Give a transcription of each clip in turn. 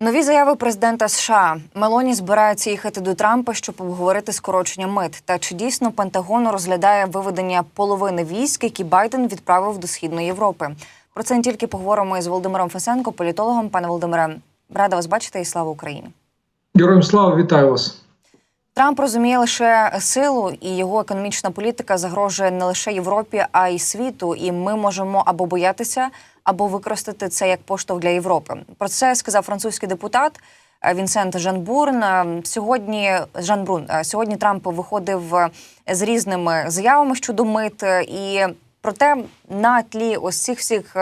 Нові заяви президента США Мелоні збирається їхати до Трампа, щоб обговорити скорочення мит. Та чи дійсно Пентагон розглядає виведення половини військ, які Байден відправив до східної Європи? Про це не тільки поговоримо із Володимиром Фесенко, політологом. Пане Володимире, рада вас бачити і слава Україні. Героям слава вітаю вас. Трамп розуміє лише силу, і його економічна політика загрожує не лише Європі, а й світу. І ми можемо або боятися, або використати це як поштовх для Європи. Про це сказав французький депутат е, Вінсент Жанбурн. Сьогодні Жан Брун е, сьогодні Трамп виходив е, з різними заявами щодо мит і. Проте на тлі ось цих всіх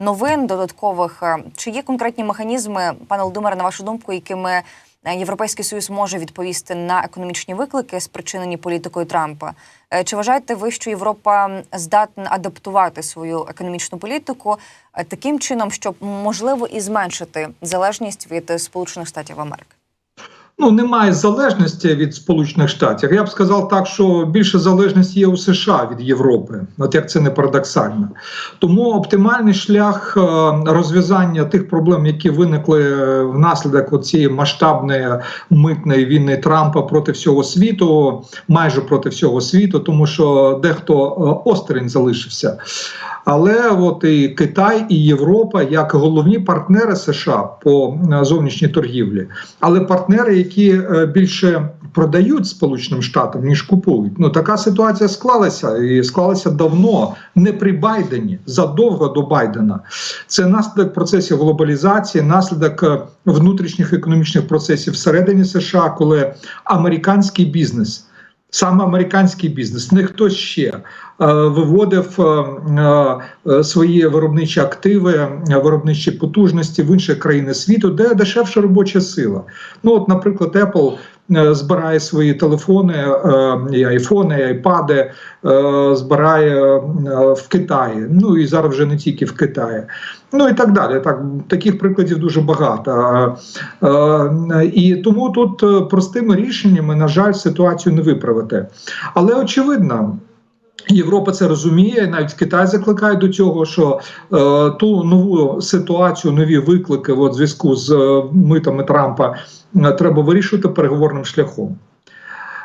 новин додаткових чи є конкретні механізми, пане Володимире, на вашу думку, якими Європейський союз може відповісти на економічні виклики, спричинені політикою Трампа. Е, Чи вважаєте ви, що Європа здатна адаптувати свою економічну політику е, таким чином, щоб можливо і зменшити залежність від е, Сполучених Штатів Америки? Ну немає залежності від Сполучених Штатів. Я б сказав так, що більше залежності є у США від Європи, от як це не парадоксально. Тому оптимальний шлях е, розв'язання тих проблем, які виникли е, внаслідок цієї масштабної митної війни Трампа проти всього світу, майже проти всього світу, тому що дехто е, осторонь залишився. Але от і Китай, і Європа як головні партнери США по зовнішній торгівлі, але партнери, які е, більше продають Сполученим Штатам ніж купують. Ну така ситуація склалася і склалася давно, не при Байдені, задовго до Байдена. Це наслідок процесів глобалізації, наслідок е, внутрішніх економічних процесів всередині США, коли американський бізнес. Саме американський бізнес, не хтось ще е, виводив е, е, свої виробничі активи, виробничі потужності в інші країни світу, де дешевша робоча сила. Ну, от, наприклад, Apple збирає свої телефони, е, і айфони, і айпади, е, збирає е, в Китаї. Ну і зараз вже не тільки в Китаї. Ну і так далі. Так, таких прикладів дуже багато. Е, е, І тому тут е, простими рішеннями, на жаль, ситуацію не виправити. Але очевидно. Європа це розуміє, навіть Китай закликає до цього, що е, ту нову ситуацію, нові виклики в зв'язку з е, митами Трампа е, треба вирішувати переговорним шляхом.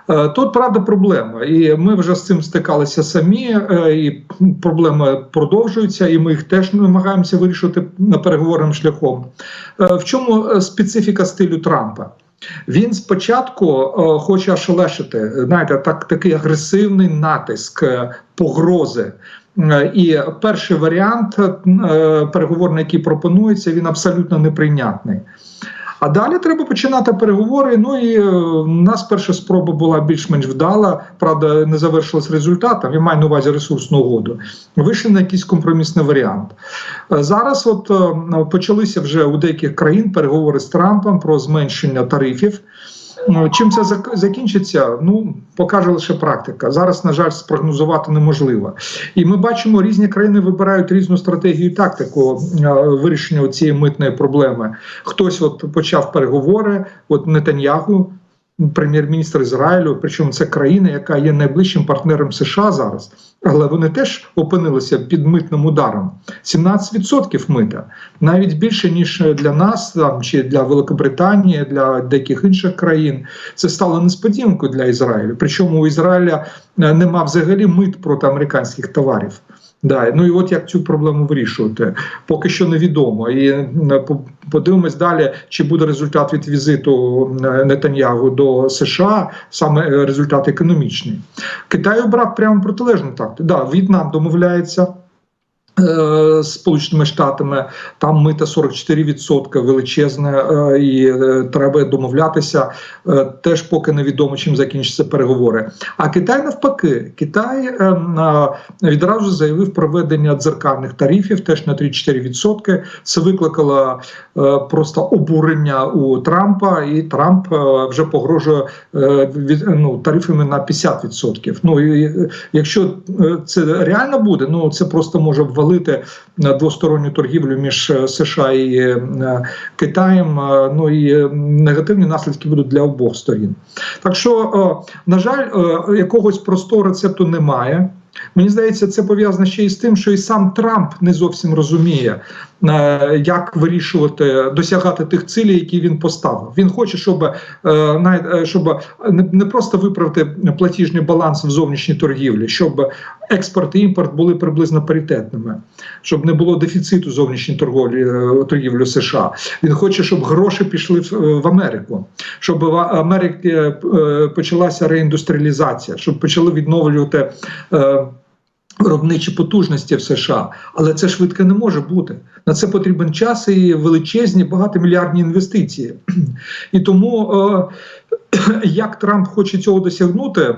Е, Тут правда проблема, і ми вже з цим стикалися самі, е, і проблеми продовжуються, і ми їх теж намагаємося вирішити переговорним шляхом. Е, В чому е, специфіка стилю Трампа? Він спочатку е, хоче ошелешити, знаєте, так такий агресивний натиск, е, погрози. Е, І перший варіант е, переговорний, який пропонується, він абсолютно неприйнятний. А далі треба починати переговори. Ну і е, у нас перша спроба була більш-менш вдала, правда, не завершилась результатом. Я маю на увазі ресурсну угоду. Вийшли на якийсь компромісний варіант. Е, Зараз, от е, почалися вже у деяких країн переговори з Трампом про зменшення тарифів. Ну, Чим це зак- закінчиться? Ну покаже лише практика. Зараз, на жаль, спрогнозувати неможливо. І ми бачимо, різні країни вибирають різну стратегію і тактику е, вирішення цієї митної проблеми. Хтось от почав переговори, от Нетаньягу. Прем'єр-міністр Ізраїлю, причому це країна, яка є найближчим партнером США зараз, але вони теж опинилися під митним ударом. 17% мита, навіть більше ніж для нас, там чи для Великобританії, для деяких інших країн. Це стало несподіванкою для Ізраїлю. Причому у Ізраїля е, нема взагалі мит проти американських товарів. Да, ну і от як цю проблему вирішувати, поки що невідомо. І е, подивимось далі, чи буде результат від візиту е, Нетаньягу до США, саме е, результат економічний. Китай обрав прямо протилежну тактику. Да, В'єтнам домовляється. Е, Сполученими Штатами там мита 44% величезне, і е, треба домовлятися. Е, Теж поки невідомо, чим закінчаться переговори. А Китай навпаки, Китай відразу заявив про введення дзеркальних тарифів теж на 3-4%. Це викликало просто обурення у Трампа, і Трамп вже погрожує ну, тарифами на 50%. Ну і якщо це реально буде, ну це просто може ввалити на двосторонню торгівлю між е, США і е, Китаєм. е, Ну і е, негативні наслідки будуть для обох сторін. Так що, е, на жаль, е, якогось простого рецепту немає. Мені здається, це пов'язано ще й з тим, що і сам Трамп не зовсім розуміє, е, як вирішувати, досягати тих цілей, які він поставив. Він хоче, щоб, е, е, щоб не просто виправити платіжний баланс в зовнішній торгівлі, щоб експорт і імпорт були приблизно паритетними, щоб не було дефіциту зовнішньої торговлі е, торгівлі США. Він хоче, щоб гроші пішли в, в Америку, щоб в Америці е, почалася реіндустріалізація, щоб почали відновлювати. е, Виробничі потужності в США, але це швидко не може бути. На це потрібен час і величезні багатомільярдні інвестиції. І тому е, як Трамп хоче цього досягнути,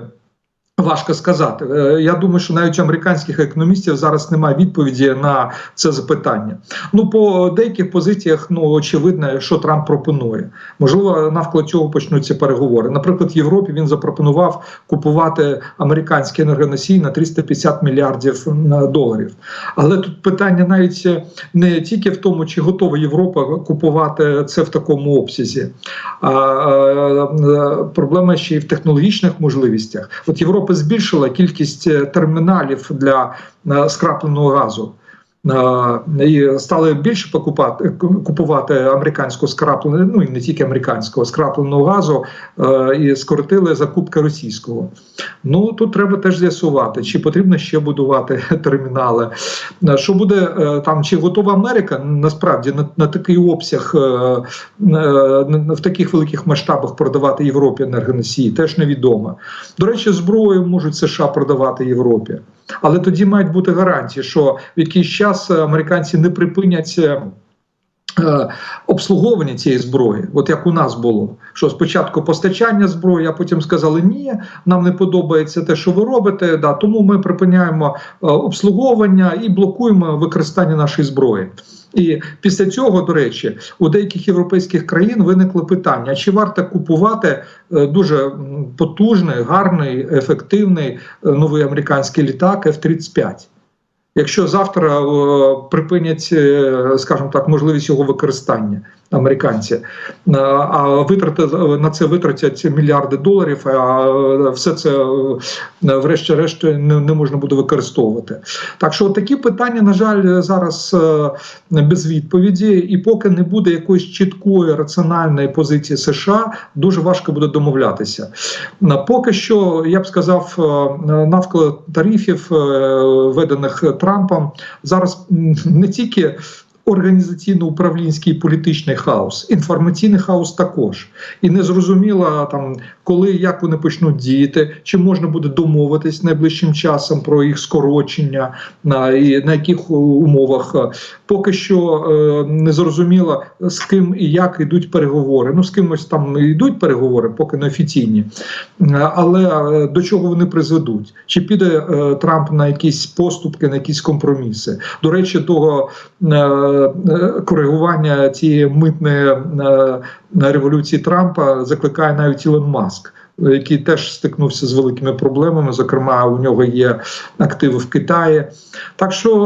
важко сказати. Е, Я думаю, що навіть американських економістів зараз немає відповіді на це запитання. Ну по деяких позиціях ну очевидно, що Трамп пропонує. Можливо, навколо цього почнуться переговори. Наприклад, в Європі він запропонував купувати американський енергоносій на 350 мільярдів доларів. Але тут питання навіть не тільки в тому, чи готова Європа купувати це в такому обсязі, а е, проблема ще й в технологічних можливостях. От Європа збільшила кількість е, терміналів для е, скрапленого газу. І стали більше покупати купувати американського скрапленого, ну і не тільки американського скрапленого газу, е, і скоротили закупки російського. Ну тут треба теж з'ясувати, чи потрібно ще будувати термінали. Е, Що буде е, там, чи готова Америка насправді на, на такий обсяг в таких великих масштабах продавати Європі енергоносії, теж невідомо. До речі, зброю можуть США продавати Європі. Але тоді мають бути гарантії, що в якийсь час е, американці не припинять. е, е, Обслуговування цієї зброї, от як у нас було, що спочатку постачання зброї, а потім сказали, ні, нам не подобається те, що ви робите. Да, тому ми припиняємо обслуговування і блокуємо використання нашої зброї. І після цього, до речі, у деяких європейських країн виникло питання: чи варто купувати е, дуже потужний, гарний, ефективний е, новий американський літак F-35? Якщо завтра припинять, е, скажімо так, можливість його використання американці, е, а витрати на це витратять мільярди доларів, а е, все це е, врешті-решт не, не можна буде використовувати. Так що такі питання, на жаль, зараз без відповіді, і поки не буде якоїсь чіткої раціональної позиції США, дуже важко буде домовлятися. Поки що, я б сказав, навколо тарифів, введених Трампом, зараз не тільки організаційно-управлінський політичний хаос, інформаційний хаос також. І незрозуміло там, коли і як вони почнуть діяти, чи можна буде домовитись найближчим часом про їх скорочення, на, і на яких умовах. Поки що е, не зрозуміло, з ким і як йдуть переговори. Ну, з кимось там йдуть переговори, поки не офіційні. Е, Але е, до чого вони призведуть? Чи піде е, Трамп на якісь поступки, на якісь компроміси? До речі, того е, е, коригування цієї митної е, революції Трампа закликає навіть Ілон Маск. Який теж стикнувся з великими проблемами, зокрема, у нього є активи в Китаї. Так що,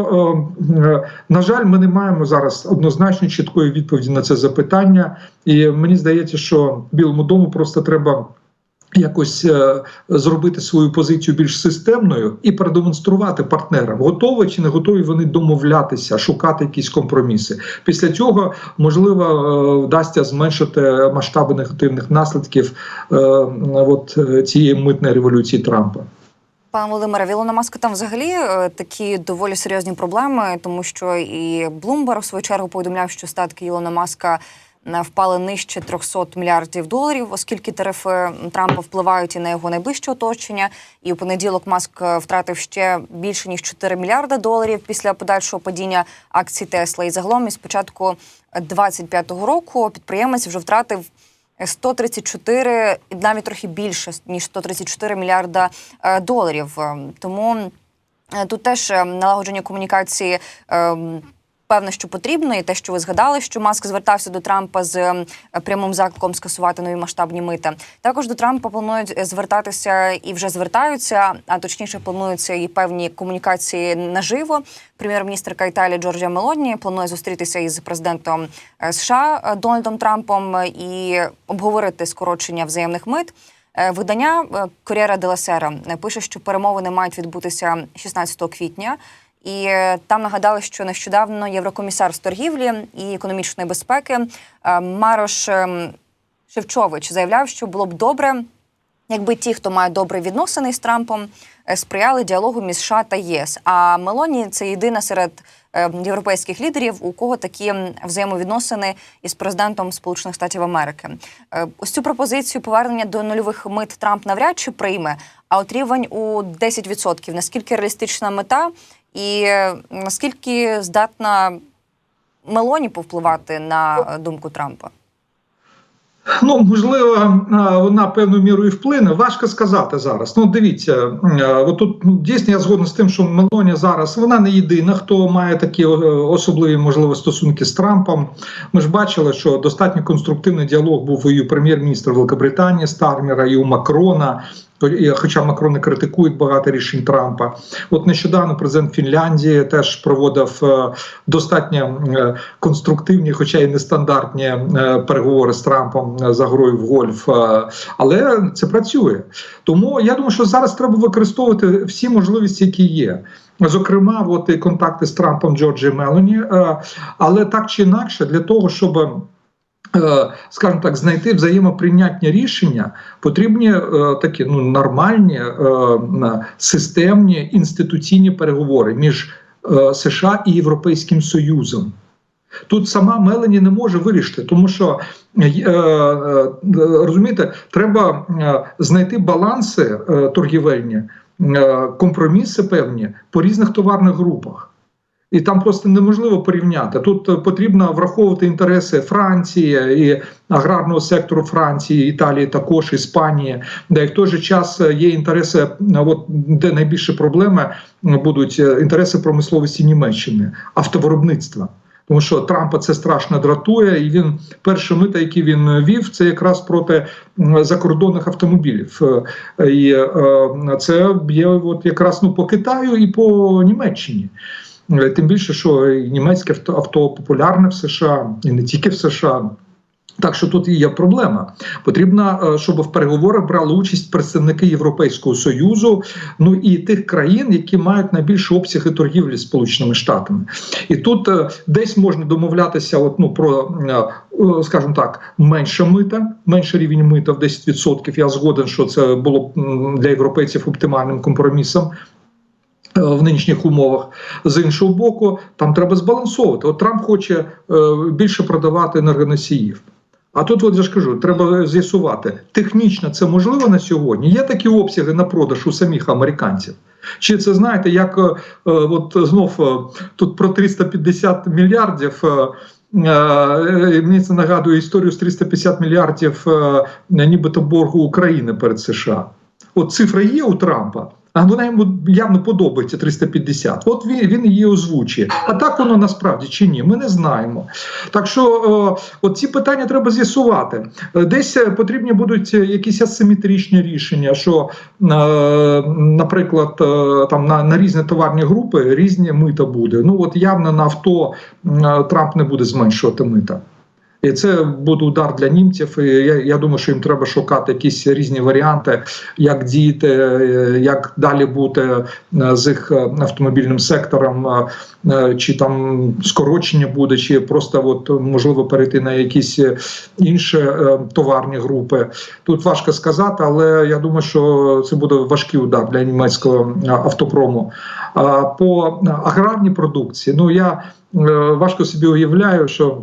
е, е, на жаль, ми не маємо зараз однозначно чіткої відповіді на це запитання, і мені здається, що Білому дому просто треба якось е, зробити свою позицію більш системною і продемонструвати партнерам, готові чи не готові вони домовлятися, шукати якісь компроміси. Після цього можливо е, вдасться зменшити масштаби негативних наслідків е, от е, цієї митної революції Трампа. Пане Володимире, в Ілона Маска там взагалі е, такі доволі серйозні проблеми, тому що і Bloomberg в свою чергу повідомляв, що статки Ілона Маска впали нижче 300 мільярдів доларів, оскільки тарифи Трампа впливають і на його найближче оточення. І у понеділок Маск е, втратив ще більше ніж 4 мільярди доларів після подальшого падіння акцій Тесла. І загалом із початку 25-го року підприємець вже втратив 134, і навіть трохи більше ніж 134 мільярда е, доларів. Е, Тому тут теж налагодження комунікації. Певне, що потрібно, і те, що ви згадали, що Маск звертався до Трампа з е, прямим закликом скасувати нові масштабні мита. Також до Трампа планують звертатися і вже звертаються, а точніше плануються і певні комунікації наживо. Прем'єр-міністрка Італії Джорджія Мелоні планує зустрітися із президентом е, США е, Дональдом Трампом е, і обговорити скорочення взаємних мит. Видання Корєра де Сера пише, що перемовини мають відбутися 16 квітня. І е, там нагадали, що нещодавно єврокомісар з торгівлі і економічної безпеки е, Марош ем, Шевчович заявляв, що було б добре, якби ті, хто має добрі відносини з Трампом, е, сприяли діалогу між США та ЄС. А Мелоні це єдина серед е, європейських лідерів, у кого такі взаємовідносини із президентом Сполучених Штатів Америки. Е, Ось цю пропозицію повернення до нульових мит Трамп навряд чи прийме. А от рівень у 10%. Наскільки реалістична мета, і наскільки здатна Мелоні повпливати на думку Трампа? Ну, можливо, вона певною мірою вплине. Важко сказати зараз. Ну, дивіться, от тут ну, дійсно я згоден з тим, що Мелоні зараз вона не єдина, хто має такі е, особливі можливо стосунки з Трампом. Ми ж бачили, що достатньо конструктивний діалог був і у прем'єр-міністра Великобританії Стармера, і у Макрона. І Хоча Макрон не критикує багато рішень Трампа, от нещодавно президент Фінляндії теж проводив е, достатньо е, конструктивні, хоча й нестандартні е, переговори з Трампом за грою в гольф. Але це працює. Тому я думаю, що зараз треба використовувати всі можливості, які є. Зокрема, от і контакти з Трампом Джорджі Мелоні, але так чи інакше, для того, щоб скажімо так, знайти взаємоприйнятні рішення, потрібні е, такі ну нормальні е, системні інституційні переговори між е, США і Європейським Союзом. Тут сама Мелані не може вирішити, тому що е, е, е, розумієте, треба е, знайти баланси е, торгівельні, е, компроміси певні по різних товарних групах. І там просто неможливо порівняти. Тут е, потрібно враховувати інтереси Франції і аграрного сектору Франції, Італії, також Іспанії, де в той же час е, є інтереси, е, от де найбільші проблеми будуть інтереси промисловості Німеччини, автовиробництва. Тому що Трампа це страшно дратує, і він перші мита, які він вів, це якраз проти закордонних автомобілів. І це б'є от якраз ну по Китаю і по Німеччині. Е, Тим більше, що німецьке авто, популярне в США, і не тільки в США. Так що тут і є проблема. Потрібно, е, щоб в переговорах брали участь представники Європейського союзу, ну і тих країн, які мають найбільші обсяги торгівлі з Сполученими Штатами. І тут е, десь можна домовлятися, от, ну, про, скажімо так, менше мита, менше рівень мита в 10%. Я згоден, що це було для європейців оптимальним компромісом. Е, В нинішніх умовах з іншого боку, там треба збалансовувати. От Трамп хоче е, більше продавати енергоносіїв. А тут, от я ж кажу, треба з'ясувати, технічно це можливо на сьогодні. Є такі обсяги на продаж у самих американців. Чи це знаєте, як е, от знов тут про 350 мільярдів. Мені це нагадує історію з 350 мільярдів нібито боргу України перед США. От цифра є у Трампа, а вона йому явно подобається 350. От він, він її озвучує. А так воно насправді чи ні? Ми не знаємо. Так що е, от ці питання треба з'ясувати. Е, Десь е, потрібні будуть якісь асиметричні рішення, що, наприклад, там на, на різні товарні групи різні мита буде. Ну от явно на авто Трамп не буде зменшувати мита. І це буде удар для німців. І я, я думаю, що їм треба шукати якісь різні варіанти, як діяти, е, як далі бути е, з їх е, автомобільним сектором, чи там скорочення буде, чи просто от можливо перейти на якісь інші товарні групи. Тут важко сказати, але я думаю, що це буде важкий удар для німецького автопрому. По аграрній продукції, ну я важко собі уявляю, що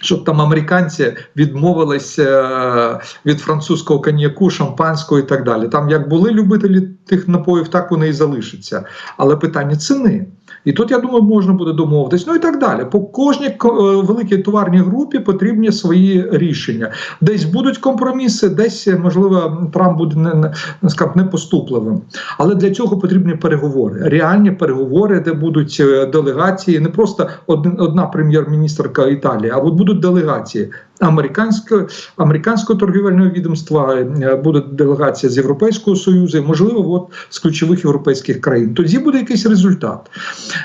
щоб там американці відмовились е, від французького коньяку, шампанського і так далі. Там як були любителі тих напоїв, так вони і залишаться. Але питання ціни. І тут я думаю, можна буде домовитись. Ну і так далі. По кожній ко- е, великій товарній групі потрібні свої рішення. Десь будуть компроміси, десь можливо Трамп буде не, скажімо, непоступливим. Але для цього потрібні переговори, реальні переговори, де будуть е, делегації, не просто одна прем'єр-міністрка Італії, а от будуть делегації американського американського торгівельного відомства, е, буде делегація з Європейського союзу, можливо, от з ключових європейських країн. Тоді буде якийсь результат.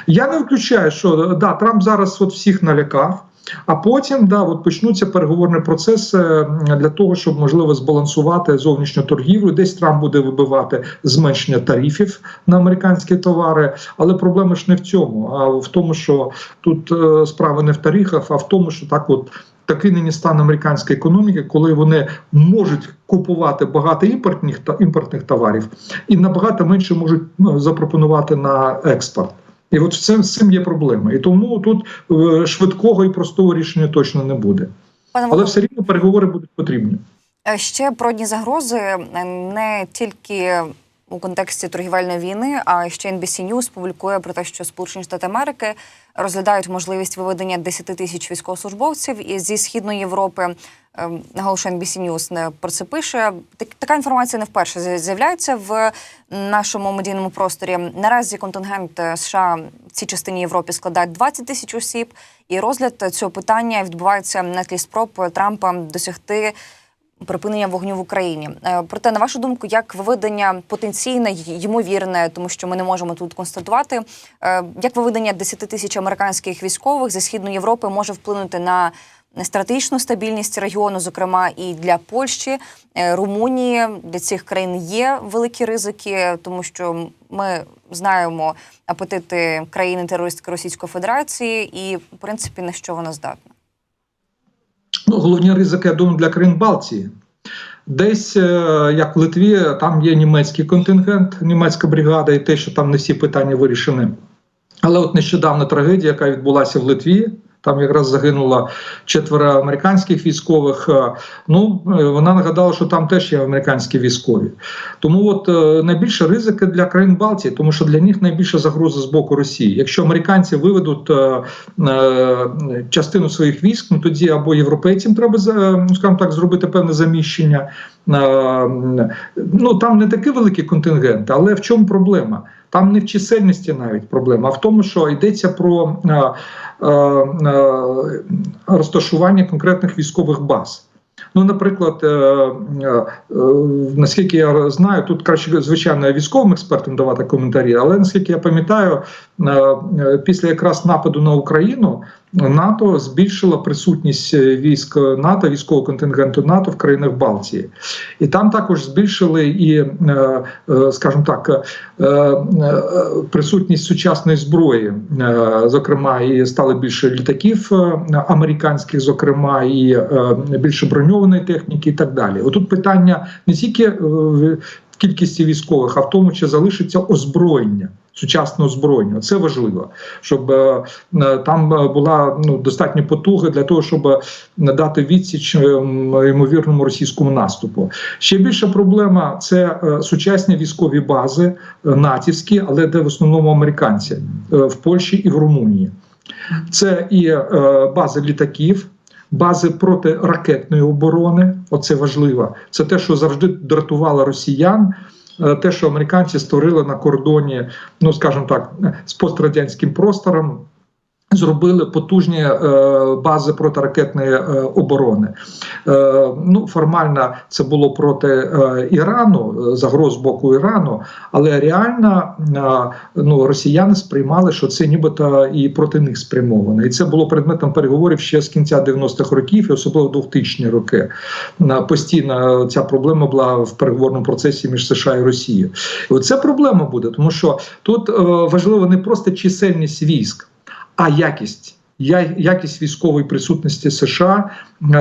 Я не виключаю, що да, Трамп зараз от всіх налякав. А потім да, от почнуться переговорний процес е, для того, щоб можливо збалансувати зовнішню торгівлю. Десь Трамп буде вибивати зменшення тарифів на американські товари. Але проблема ж не в цьому, а в тому, що тут е, справа не в тарифах, а в тому, що так, от такий нині стан американської економіки, коли вони можуть купувати багато імпортних та імпортних товарів, і набагато менше можуть ну, запропонувати на експорт. І от цим, з цим є проблема. І тому тут е, швидкого і простого рішення точно не буде. Але все рівно переговори будуть потрібні. Е, Ще про одні загрози е, не тільки у контексті торгівельної війни, а ще NBC News публікує про те, що Сполучені Штати Америки розглядають можливість виведення 10 тисяч військовослужбовців із зі східної Європи. Е, Наголошую, NBC News не про це пише. Так- Така інформація не вперше з'являється в нашому медійному просторі. Наразі контингент е, США в цій частині Європи складає 20 тисяч осіб, і розгляд цього питання відбувається на тлі спроб Трампа досягти припинення вогню в Україні. Е, Проте, на вашу думку, як виведення потенційне ймовірне, тому що ми не можемо тут констатувати, е, як виведення 10 тисяч американських військових зі східної Європи може вплинути на стратегічну стабільність регіону, зокрема і для Польщі, е, Румунії для цих країн є великі ризики, тому що ми знаємо апетити країни терористки Російської Федерації, і в принципі на що вона здатна. Ну, головні ризики, я думаю, для країн Балтії. Десь, е, як в Литві, там є німецький контингент, німецька бригада, і те, що там не всі питання вирішені. Але от нещодавна трагедія, яка відбулася в Литві, там якраз загинуло четверо американських військових. е, Ну е, вона нагадала, що там теж є американські військові. Тому от е, найбільше ризики для країн Балтії, тому що для них найбільша загроза з боку Росії. Якщо американці виведуть частину своїх військ, ну тоді або європейцям треба ну, скажімо так зробити певне заміщення. Ну там не такий великий контингент, але в чому проблема? Там не в чисельності навіть проблема, а в тому, що йдеться про е, е, е, розташування конкретних військових баз. Ну, наприклад, е, е, е, наскільки я знаю, тут краще звичайно військовим експертам давати коментарі, але наскільки я пам'ятаю, е, е, після якраз нападу на Україну НАТО збільшило присутність е, військ НАТО, військового контингенту НАТО в країнах Балтії, і там також збільшили і, е, е, скажімо так, присутність сучасної зброї, зокрема, і стало більше літаків американських, зокрема, і більше броньованої техніки, і так далі. Отут питання не тільки в кількості військових, а в тому, чи залишиться озброєння. Сучасне озброєння це важливо, щоб е, е, там е, була ну достатньо потуги для того, щоб надати відсіч ймовірному російському наступу. Ще більша проблема це сучасні військові бази натівські, але де в основному американці в Польщі і в Румунії. Це і бази літаків. Бази протиракетної оборони, оце важливо. Це те, що завжди дратувало росіян. Е, Те, що американці створили на кордоні, ну скажімо так, з пострадянським простором, зробили потужні е, бази протиракетної е, оборони. Е, ну, формально це було проти Ірану, загроз боку Ірану, але реально ну, росіяни сприймали, що це нібито і проти них спрямовано. І це було предметом переговорів ще з кінця 90-х років, і особливо 2000-ні роки. Постійно ця проблема була в переговорному процесі між США і Росією. І оце проблема буде, тому що тут важливо не просто чисельність військ а якість. Якість військової присутності США е,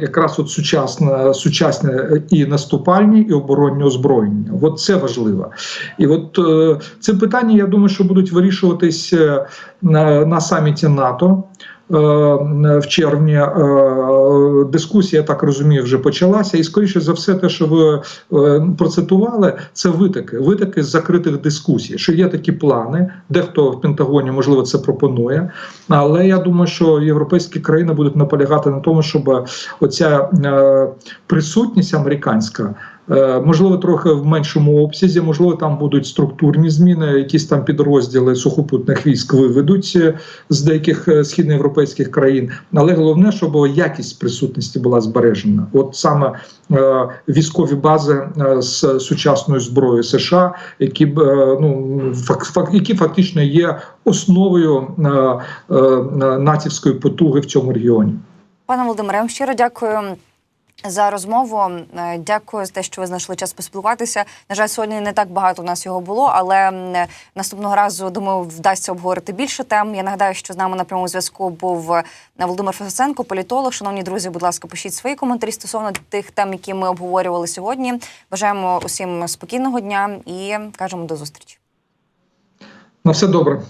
якраз от сучасне, сучасне і наступальні, і оборонні озброєння. От це важливо. І от е, це питання, я думаю, що будуть вирішуватись е, на, на саміті НАТО. Е, В червні Е, дискусія, я так розумію, вже почалася, і скоріше за все, те, що ви е, процитували, це витоки, витоки з закритих дискусій. Що є такі плани, дехто в Пентагоні можливо це пропонує. Але я думаю, що європейські країни будуть наполягати на тому, щоб оця присутність американська Можливо, трохи в меншому обсязі, можливо, там будуть структурні зміни, якісь там підрозділи сухопутних військ виведуть е, з деяких е, східноєвропейських країн. Але головне, щоб якість присутності була збережена. От саме е, військові бази е, з сучасною зброєю США, які е, ну які фактично є основою е, е, натівської потуги в цьому регіоні. Пане Володимире, щиро дякую. За розмову Е, дякую за те, що ви знайшли час поспілкуватися. На жаль, сьогодні не так багато у нас його було, але наступного разу думаю, вдасться обговорити більше тем. Я нагадаю, що з нами на прямому зв'язку був е, Володимир Фесенко, політолог. Шановні друзі, будь ласка, пишіть свої коментарі стосовно тих тем, які ми обговорювали сьогодні. Бажаємо усім спокійного дня і кажемо до зустрічі. На все добре.